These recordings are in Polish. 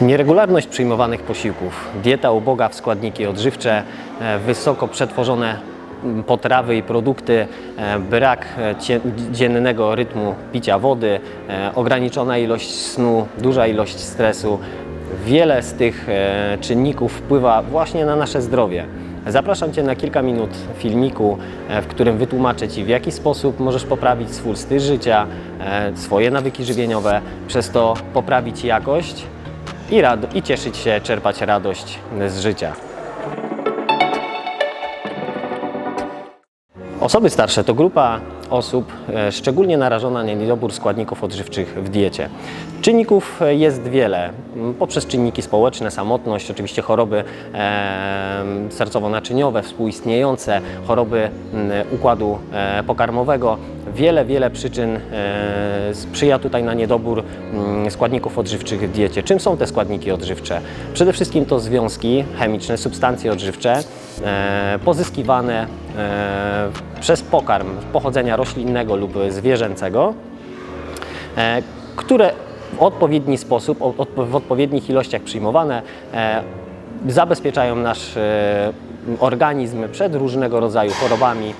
Nieregularność przyjmowanych posiłków, dieta uboga w składniki odżywcze, e, wysoko przetworzone potrawy i produkty, e, brak e, dziennego rytmu picia wody, ograniczona ilość snu, duża ilość stresu. Wiele z tych czynników wpływa właśnie na nasze zdrowie. Zapraszam Cię na kilka minut filmiku, w którym wytłumaczę Ci, w jaki sposób możesz poprawić swój styl życia, swoje nawyki żywieniowe, przez to poprawić jakość i, rad- i cieszyć się, czerpać radość z życia. Osoby starsze to grupa osób e, szczególnie narażona na niedobór składników odżywczych w diecie. Czynników e, jest wiele, poprzez czynniki społeczne, samotność, oczywiście choroby e, sercowo-naczyniowe, współistniejące, choroby układu pokarmowego. Wiele, wiele przyczyn sprzyja tutaj na niedobór składników odżywczych w diecie. Czym są te składniki odżywcze? Przede wszystkim to związki chemiczne, substancje odżywcze pozyskiwane przez pokarm pochodzenia roślinnego lub zwierzęcego, e, które w odpowiedni sposób, w odpowiednich ilościach przyjmowane, e, zabezpieczają nasz e, organizm przed różnego rodzaju chorobami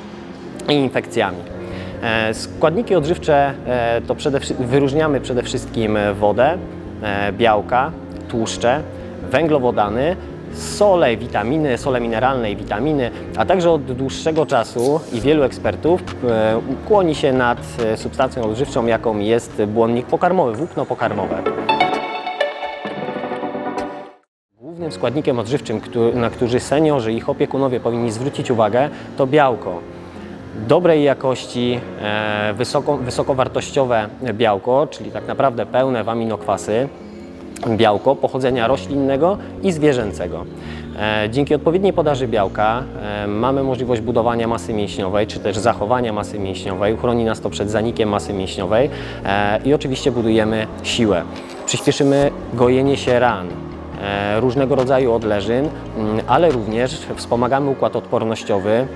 i infekcjami. Składniki odżywcze to przede, wyróżniamy przede wszystkim wodę, białka, tłuszcze, węglowodany, sole, witaminy, sole mineralne i witaminy, a także od dłuższego czasu i wielu ekspertów e, kłoni się nad e, substancją odżywczą, jaką jest błonnik pokarmowy, włókno pokarmowe. Głównym składnikiem odżywczym, na który seniorzy i ich opiekunowie powinni zwrócić uwagę, to białko. Dobrej jakości, e, wysoko, wysokowartościowe białko, czyli tak naprawdę pełne w aminokwasy, białko pochodzenia roślinnego i zwierzęcego. E, Dzięki odpowiedniej podaży białka e, mamy możliwość budowania masy mięśniowej, czy też zachowania masy mięśniowej. Uchroni nas to przed zanikiem masy mięśniowej e, i oczywiście budujemy siłę. Przyspieszymy gojenie się ran, różnego rodzaju odleżyn, mm, ale również wspomagamy układ odpornościowy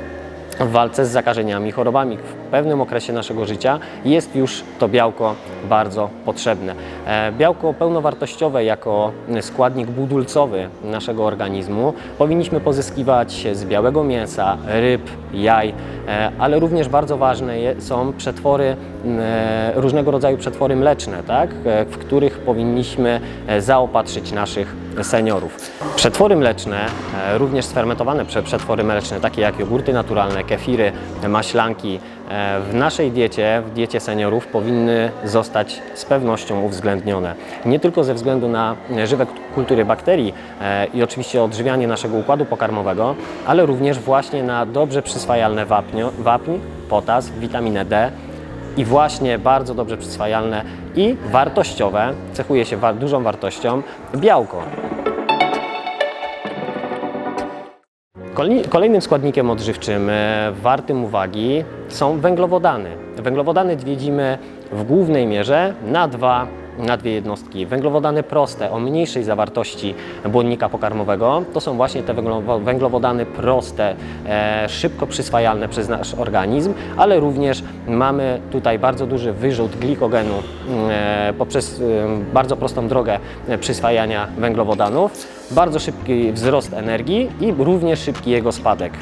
w walce z zakażeniami, chorobami. Pewnym okresie naszego życia jest już to białko bardzo potrzebne. E, Białko pełnowartościowe jako składnik budulcowy naszego organizmu powinniśmy pozyskiwać z białego mięsa, ryb, jaj, e, ale również bardzo ważne są przetwory, e, różnego rodzaju przetwory mleczne, tak? w których powinniśmy zaopatrzyć naszych seniorów. Przetwory mleczne, również sfermentowane prze- przetwory mleczne, takie jak jogurty naturalne, kefiry, maślanki, w naszej diecie, w diecie seniorów powinny zostać z pewnością uwzględnione. Nie tylko ze względu na e, żywe kultury bakterii e, i oczywiście odżywianie naszego układu pokarmowego, ale również właśnie na dobrze przyswajalne wapnio, wapń, potas, witaminę D, i właśnie bardzo dobrze przyswajalne i wartościowe, cechuje się dużą wartością, białko. Kolejnym składnikiem odżywczym e, wartym uwagi są węglowodany. Węglowodany widzimy w głównej mierze na dwa na dwie jednostki. Węglowodany proste. O mniejszej zawartości błonnika pokarmowego. To są właśnie te węglowo- węglowodany proste, e, szybko przyswajalne przez nasz organizm, ale również mamy tutaj bardzo duży wyrzut glikogenu e, poprzez e, bardzo prostą drogę przyswajania węglowodanów, bardzo szybki wzrost energii i również szybki jego spadek.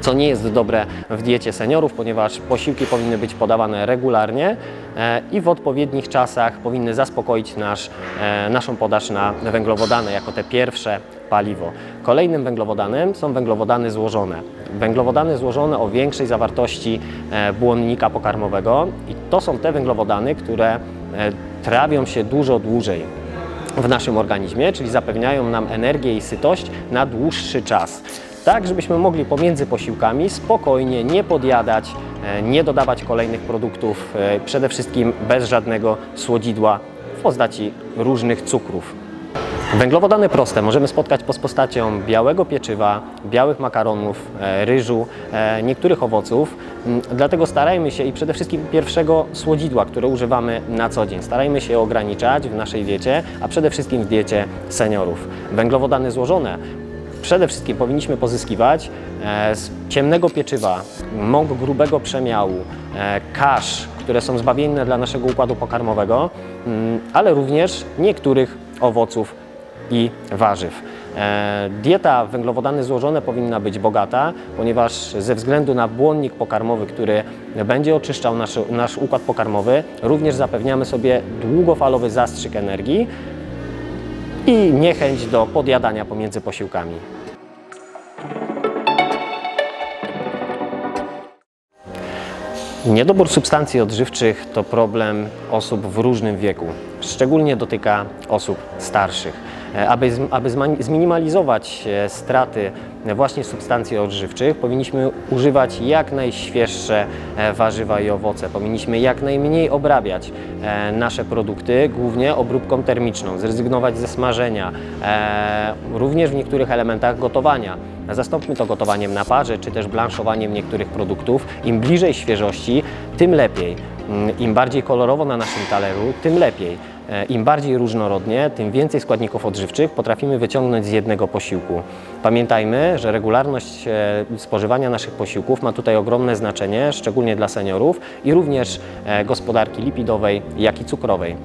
Co nie jest dobre w diecie seniorów, ponieważ posiłki powinny być podawane regularnie i w odpowiednich czasach powinny zaspokoić nasz, e, naszą podaż na węglowodany jako te pierwsze paliwo. Kolejnym węglowodanem są węglowodany złożone. Węglowodany złożone o większej zawartości e, błonnika pokarmowego i to są te węglowodany, które e, trawią się dużo dłużej w naszym organizmie, czyli zapewniają nam energię i sytość na dłuższy czas. Tak, żebyśmy mogli pomiędzy posiłkami spokojnie nie podjadać, e, nie dodawać kolejnych produktów, e, przede wszystkim bez żadnego słodzidła w postaci różnych cukrów. Węglowodany proste możemy spotkać pod postacią białego pieczywa, białych makaronów, e, ryżu, niektórych owoców. Mm, Dlatego starajmy się i przede wszystkim pierwszego słodzidła, które używamy na co dzień. Starajmy się ograniczać w naszej diecie, a przede wszystkim w diecie seniorów. Węglowodany złożone przede wszystkim powinniśmy pozyskiwać e, z ciemnego pieczywa, mąk grubego przemiału, e, kasz, które są zbawienne dla naszego układu pokarmowego, mm, ale również niektórych owoców i warzyw. E, Dieta węglowodany złożone powinna być bogata, ponieważ ze względu na błonnik pokarmowy, który będzie oczyszczał nasz, nasz układ pokarmowy, również zapewniamy sobie długofalowy zastrzyk energii i niechęć do podjadania pomiędzy posiłkami. Niedobór substancji odżywczych to problem osób w różnym wieku. Szczególnie dotyka osób starszych. E, Aby, aby zminimalizować e, straty e, właśnie substancji odżywczych, powinniśmy używać jak najświeższe warzywa i owoce. Powinniśmy jak najmniej obrabiać nasze produkty, głównie obróbką termiczną, zrezygnować ze smażenia, również w niektórych elementach gotowania. Zastąpmy to gotowaniem na parze, czy też blanszowaniem niektórych produktów. Im bliżej świeżości, tym lepiej. Mm, Im bardziej kolorowo na naszym talerzu, tym lepiej. Im bardziej różnorodnie, tym więcej składników odżywczych potrafimy wyciągnąć z jednego posiłku. Pamiętajmy, że regularność e, spożywania naszych posiłków ma tutaj ogromne znaczenie, szczególnie dla seniorów i również e, gospodarki lipidowej, jak i cukrowej.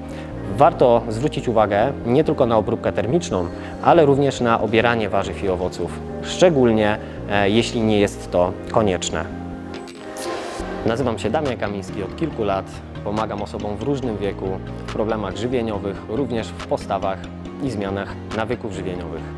Warto zwrócić uwagę nie tylko na obróbkę termiczną, ale również na obieranie warzyw i owoców, szczególnie e, jeśli nie jest to konieczne. Nazywam się Damian Kamiński od kilku lat. Pomagam osobom w różnym wieku w problemach żywieniowych, również w postawach i zmianach nawyków żywieniowych.